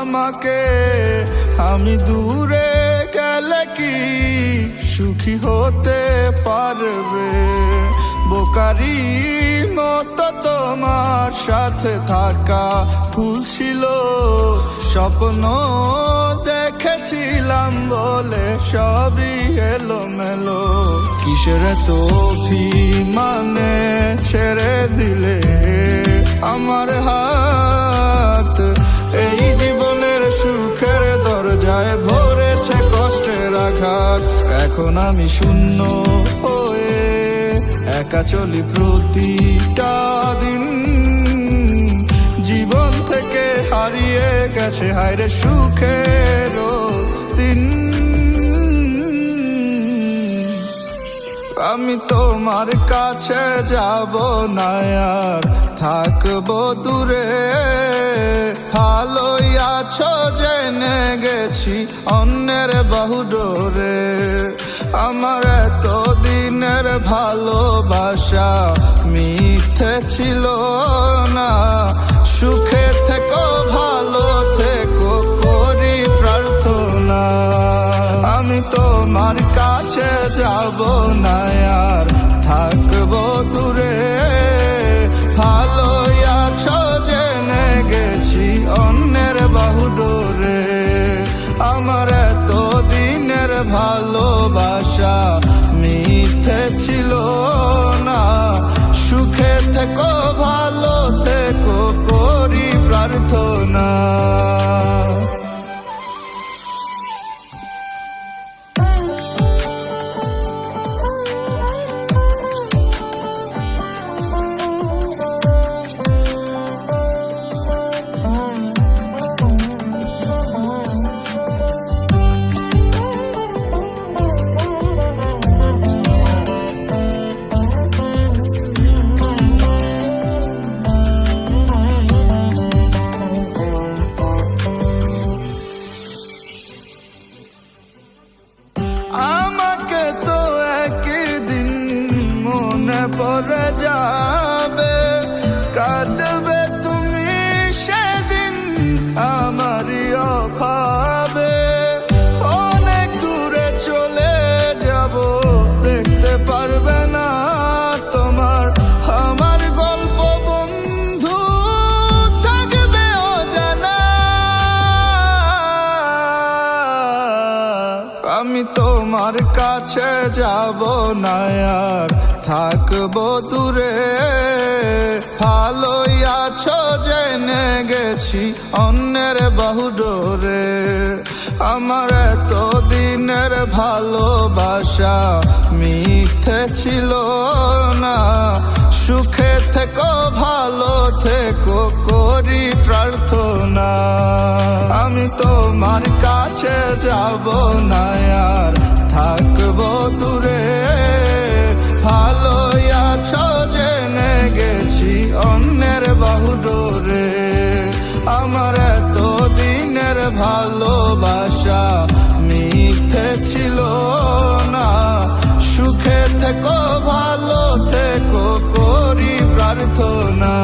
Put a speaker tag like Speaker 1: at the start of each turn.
Speaker 1: আমাকে, আমি দূরে গেলে কি সুখী হতে পারবে? বোকারি মতো তোমার সাথে থাকা ভুল ছিল। স্বপ্ন দেখেছিলাম বলে সবই এলো মেলো কিসের তো মানে ছেড়ে দিলে? আমার হাত এখন আমি শূন্য হয়ে একা চলি প্রতিটা দিন। জীবন থেকে হারিয়ে গেছে, হায়রে সুখের দিন। আমি তোমার কাছে যাব না, আর থাকব দূরে। আছো জেনে গেছি অন্যের বহু ডোরে। আমার এত দিনের ভালোবাসা মিথ্যে ছিল না। সুখে থেকো, ভালো থেকো, করি প্রার্থনা। আমি তোমার কাছে যাব না, আর থাকব দূরে। ভালো আছো, জেনে গেছি অন্যের বাহু দিনের পারবে না তোমার। আমার গল্প বন্ধু থাকবে অজানা। আমি তোমার কাছে যাব না আর থাকব দূরে। ভালোই আছো জেনে গেছি অন্যের বহু ডোরে আমার এত দিনের ভালোবাসা মিথ্যে ছিল না। সুখে থেকো, ভালো থেকো করি প্রার্থনা। আমি তোমার কাছে যাব না, আর থাকব দূরে। থেকো ভালো থেকো করি প্রার্থনা।